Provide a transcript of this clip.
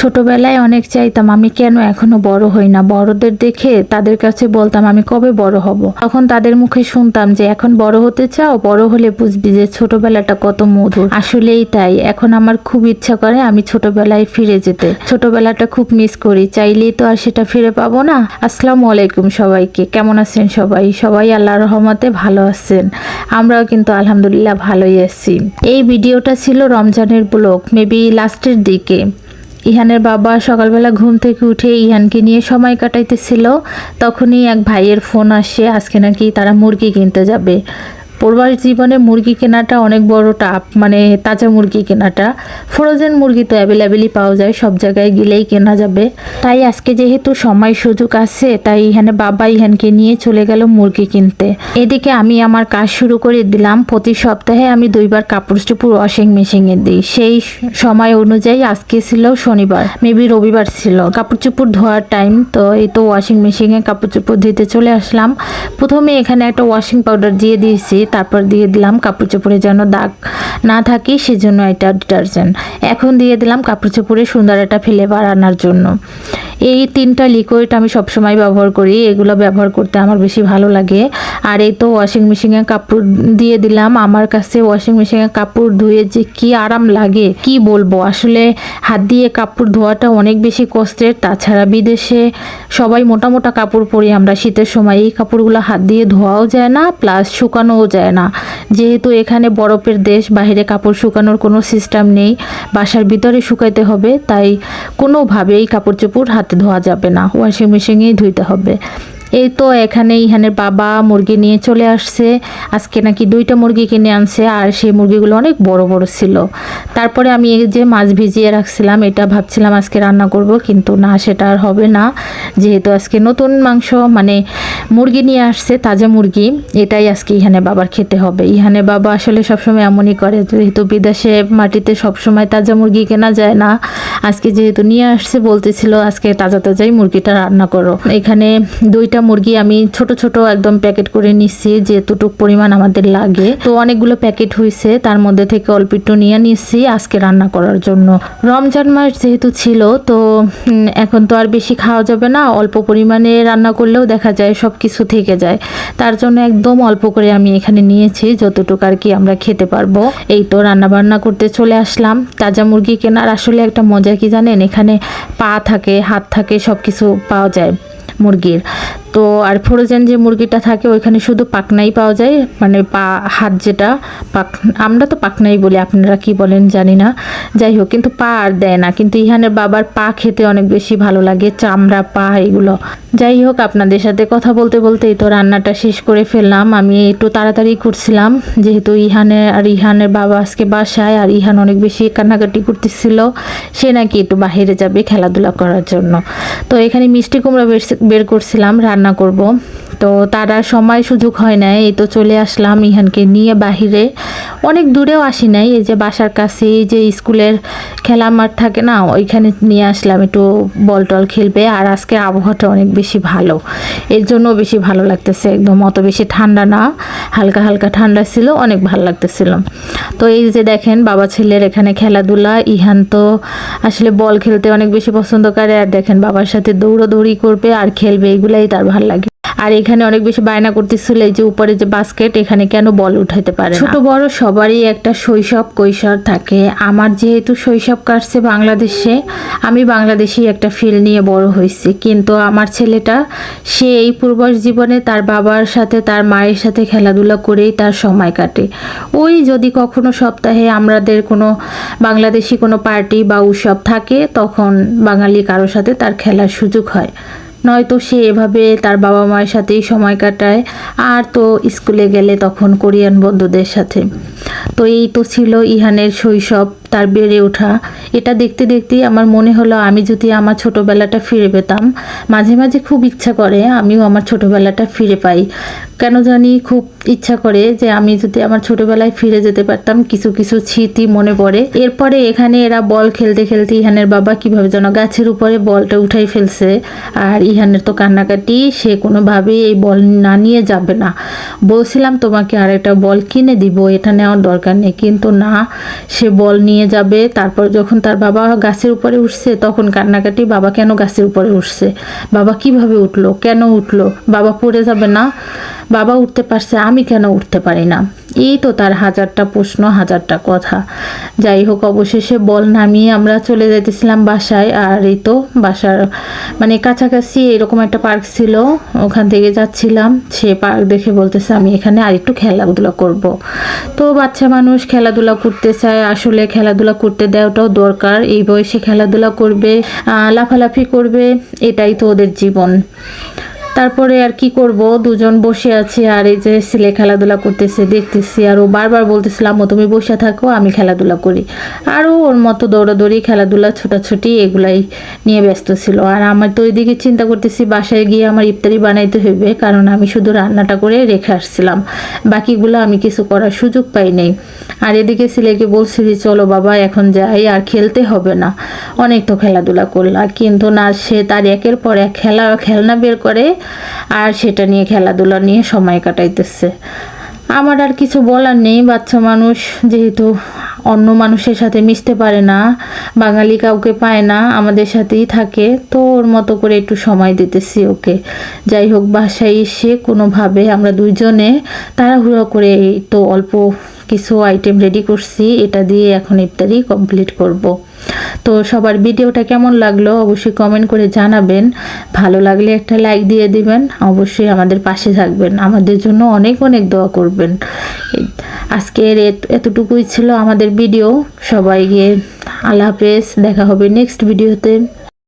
ছোটবেলায় অনেক চাইতাম, আমি কেন এখনও বড় হই না? বড়দের দেখে তাদের কাছে বলতাম, আমি কবে বড় হব? তখন তাদের মুখে শুনতাম যে, এখন বড় হতে চাও? বড় হলে বুঝবি যে, ছোটবেলাটা কত মধুর। আসলেই তাই। এখন আমার খুব ইচ্ছা করে আমি ছোটবেলায় ফিরে যেতে। ছোটবেলাটা খুব মিস করি। চাইলেই তো আর সেটা ফিরে পাবো না। আসসালামু আলাইকুম সবাইকে। কেমন আছেন সবাই? সবাই আল্লাহ রহমতে ভালো আছেন। আমরাও কিন্তু আলহামদুলিল্লাহ ভালোই আছি। এই ভিডিওটা ছিল রমজানের ব্লগ। মেবি লাস্টের দিকে। ইহানের বাবা সকালবেলা ঘুম থেকে উঠে ইহানকে নিয়ে সময় কাটাইতেছিল। তখনই এক ভাইয়ের ফোন আসে, আজকে নাকি তারা মুরগি কিনতে যাবে। পূর্বার জীবনে মুরগি কেনাটা অনেক বড় টাপ মানে তাজা মুরগি কেনাটা। ফ্রোজেন মুরগি তো অ্যাভেলেবেলই পাওয়া যায়, সব জায়গায় গেলেই কেনা যাবে। তাই আজকে যেহেতু সময় সুযোগ আছে, তাই এখানে বাবা ইহানকে নিয়ে চলে গেল মুরগি কিনতে। এদিকে আমি আমার কাজ শুরু করে দিলাম। প্রতি সপ্তাহে আমি দুইবার কাপড় চোপড় ওয়াশিং মেশিনে দিই। সেই সময় অনুযায়ী আজকে ছিল শনিবার মেবি রবিবার ছিল। কাপড় চোপড় ধোয়ার টাইম তো এই তো ওয়াশিং মেশিনে কাপড় চোপড় দিতে চলে আসলাম। প্রথমে এখানে একটা ওয়াশিং পাউডার দিয়ে দিয়েছি। তারপর দিয়ে দিলাম কাপড় চোপড়ে যেন দাগ না থাকে, সেজন্য এটা ডিটারজেন্ট। এখন দিয়ে দিলাম কাপড় চোপড়ে সুন্দর একটা ফেলে বাড়ানোর জন্য। এই তিনটা লিকুইড আমি সবসময় ব্যবহার করি, এগুলো ব্যবহার করতে আমার বেশি ভালো লাগে। আর এই তো ওয়াশিং মেশিনে কাপড় দিয়ে দিলাম, আমার কাছে ওয়াশিং মেশিনে কাপড় ধুয়ে যে কি আরাম লাগে, কি বলব? আসলে হাত দিয়ে কাপড় ধোয়াটা অনেক বেশি কষ্টের, তাছাড়া বিদেশে সবাই মোটা মোটা কাপড় পরি আমরা, শীতের সময় এই কাপড়গুলো হাত দিয়ে ধোয়াও যায় না প্লাস শুকানোও যায় না। যেহেতু এখানে বরফের দেশ, বাইরে কাপড় শুকানোর কোনো সিস্টেম নেই, বাসার ভিতরে শুকাইতে হবে, তাই কোনোভাবেই কাপড় চোপড় হাতে ধোয়া যাবে না। ওয়াশিং মেশিনেই ধুইতে হবে। এই তো এখানে ইহানের বাবা মুরগি নিয়ে চলে আসছে। আজকে নাকি দুইটা মুরগি কিনে আনছে আর সেই মুরগিগুলো অনেক বড় বড় ছিল। তারপরে আমি এই যে মাছ ভিজিয়ে রাখছিলাম, এটা ভাবছিলাম আজকে রান্না করব, কিন্তু না, সেটা আর হবে না। যেহেতু আজকে নতুন মাংস মানে মুরগি নিয়ে আসছে, তাজা মুরগি, এটাই আজকে ইহানে বাবার খেতে হবে। ইহানে বাবা আসলে সবসময় এমনই করে, যেহেতু বিদেশে মাটিতে সবসময় তাজা মুরগি কেনা যায় না। আজকে যেহেতু নিয়ে আসছে, বলতেছিল আজকে তাজা, তাজাই মুরগিটা রান্না করো। এখানে দুইটা মুরগি আমি ছোট ছোট একদম প্যাকেট করে নিচ্ছি যেতটুক পরিমাণ আমাদের লাগে। তো অনেকগুলো প্যাকেট হয়েছে তার মধ্যে থেকে অল্প একটু নিয়ে নিচ্ছি আজকে রান্না করার জন্য। রমজান মাস যেহেতু ছিল, তো এখন তো আর বেশি খাওয়া যাবে না, অল্প পরিমাণে রান্না করলেও দেখা যায় সব কিছু থেকে যায়। তার জন্য একদম অল্প করে আমি এখানে নিয়েছি, যতটুকু আর কি আমরা খেতে পারব। এই তো রান্না বান্না করতে চলে আসলাম। তাজা মুরগি কেনার আসলে একটা মজা কি জানেন? এখানে পা থাকে, হাত থাকে সব কিছু পাওয়া যায় মুরগির। তো আর ফ্রোজেন যে মুরগিটা থাকে, ওইখানে শুধু পাকনাই পাওয়া যায় মানে পা, হাত যেটা পাক আমরা তো পাকনাই বলি, আপনারা কি বলেন জানি না। যাই হোক, কিন্তু পা আর দেয় না, কিন্তু ইহানের বাবার পা খেতে অনেক বেশি ভালো লাগে, চামড়া, পা, এগুলো। যাই হোক, আপনাদের সাথে কথা বলতে বলতেই তো রান্নাটা শেষ করে ফেললাম। আমি একটু তাড়াতাড়ি করছিলাম, যেহেতু ইহানের আর ইহানের বাবা আজকে বাসায়, আর ইহান অনেক বেশি কান্নাকাটি করতেছিল, সে নাকি একটু বাইরে যাবে খেলাধুলা করার জন্য। তো এখানে মিষ্টি কুমড়া বের- বের করছিলাম, রান্না করব। তো তারা সময় সুযোগ হয় নাই, এই তো চলে আসলাম ইহানকে নিয়ে বাহিরে। অনেক দূরেও আসি নাই, এই যে বাসার কাছে, এই যে স্কুলের খেলা মাঠ থাকে না, ওইখানে নিয়ে আসলাম একটু বল টল খেলবে। আর আজকে আবহাওয়াটা অনেক বেশি ভালো। এর জন্য বেশি ভালো লাগতেছে একদম। অত বেশি ঠান্ডা না, হালকা হালকা ঠান্ডা ছিল, অনেক ভালো লাগতেছিল। তো এই যে দেখেন, বাবা ছেলের এখানে খেলাধুলা। ইহান তো আসলে বল খেলতে অনেক বেশি পছন্দ করে। আর দেখেন বাবার সাথে দৌড়াদৌড়ি করবে, আর খেলবে, এগুলাই তার ভালো লাগে। আর এখানে অনেক বেশি বায়না করতেছিল এই যে উপরে যে বাস্কেট এখানে কেন বল উঠাইতে পারে ছোট, বড় সবারই একটা শৈশব কৈশোর থাকে। আমার যেহেতু শৈশব কাটছে বাংলাদেশে, আমি বাংলাদেশি একটা ফিল নিয়ে বড় হয়েছি। কিন্তু আমার ছেলেটা, সে এই পূর্বজ জীবনে তার বাবার সাথে, তার মায়ের সাথে খেলাধুলা করেই তার সময় কাটে। ওই যদি কখনো সপ্তাহে আমাদের কোনো বাংলাদেশি কোনো পার্টি বা উৎসব থাকে, তখন বাঙালি কারোর সাথে তার খেলার সুযোগ হয়। নয়তো সে এভাবে তার বাবা মায়ের সাথেই সময় কাটায়, আর তো স্কুলে গেলে তখন কোরিয়ান বন্ধুদের সাথে। তো এই তো ছিল ইহানের শৈশব। তার বেড়ে ওঠা। এটা দেখতে দেখতেই আমার মনে হলো আমি যদি আমার ছোটোবেলাটা ফিরে পেতাম। মাঝে মাঝে খুব ইচ্ছা করে আমিও আমার ছোটোবেলাটা ফিরে পাই। কেন জানি খুব ইচ্ছা করে যে আমি যদি আমার ছোটোবেলায় ফিরে যেতে পারতাম, কিছু কিছু স্মৃতি মনে পড়ে। এরপরে এখানে এরা বল খেলতে খেলতে ইহানের বাবা কীভাবে যেন গাছের উপরে বলটা উঠাই ফেলছে। আর ইহানের তো কান্নাকাটি, সে কোনোভাবেই এই বল না নিয়ে যাবে না। বলছিলাম, তোমাকে আর একটা বল কিনে দিব, এটা নেওয়ার দরকার নেই। কিন্তু না, সে বল নিয়ে নিয়ে যাবে। তারপর যখন তার বাবা গাছের উপরে উঠছে, তখন কান্নাকাটি, বাবা, কেন গাছের উপরে উঠছে? বাবা কীভাবে উঠল? কেন উঠল? বাবা পড়ে যাবে না? বাবা উঠতে পারছে, আমি কেন উঠতে পারি না? এই তো তার হাজারটা প্রশ্ন, হাজারটা কথা। যাই হোক, অবশেষে বল নামিয়ে আমরা চলে যেতেছিলাম বাসায়, আর এই তো বাসার মানে কাছাকাছি এরকম একটা পার্ক ছিল, ওখান থেকে যাচ্ছিলাম। সে পার্ক দেখে বলতেছে, আমি এখানে আরেকটু খেলাধুলা করব। তো বাচ্চা মানুষ খেলাধুলা করতে চায়, আসলে খেলাধুলা করতে দেওয়াটাও দরকার। এই বয়সে খেলাধুলা করবে লাফালাফি করবে, এটাই তো ওদের জীবন। তারপরে আর কি করব? দুজন বসে আছি আর এই যে ছেলে খেলাধুলা করতেছে, দেখতেছি। আর ও বারবার বলতেছিলাম ও তুমি বসে থাকো, আমি খেলাধুলা করি। আরও ওর মতো দৌড়াদৌড়ি, খেলাধুলা, ছোটাছুটি এগুলাই নিয়ে ব্যস্ত ছিল। আর আমার তো ওইদিকে চিন্তা করতেছি, বাসায় গিয়ে আমার ইফতারি বানাইতে হইবে, কারণ আমি শুধু রান্নাটা করে রেখে আসছিলাম। বাকিগুলো আমি কিছু করার সুযোগ পাই নাই। আর এদিকে ছেলেকে বলছি যে, চলো বাবা, এখন যাই, আর খেলতে হবে না। অনেক তো খেলাধুলা করলাম, কিন্তু না, সে তার একের পর এক খেলা, খেলনা বের করে আর সেটা নিয়ে খেলাধুলা নিয়ে সময় কাটাইতেছে। আমার আর কিছু বলার নেই, বাচ্চা মানুষ, যেহেতু অন্য মানুষের সাথে মিশতে পারে না, বাঙালি কাউকে পায় না, আমাদের সাথেই থাকে। তো ওর মতো করে একটু সময় দিতেছি ওকে। যাই হোক, বাসায় এসে কোনোভাবে আমরা দুইজনে তাড়াহুড়ো করে এই তো অল্প কিছু আইটেম রেডি করছি, এটা দিয়ে এখন ইফতারি কমপ্লিট করব। তো সবার ভিডিওটা কেমন লাগল অবশ্যই কমেন্ট করে জানাবেন। ভালো লাগলে একটা লাইক দিয়ে দিবেন, অবশ্যই আমাদের পাশে থাকবেন। আমাদের জন্য অনেক অনেক দোয়া করবেন। আজকের এত- এতটুকুই ছিল আমাদের ভিডিও সবাইকে আল্লাহ হাফেজ দেখা হবে নেক্সট ভিডিওতে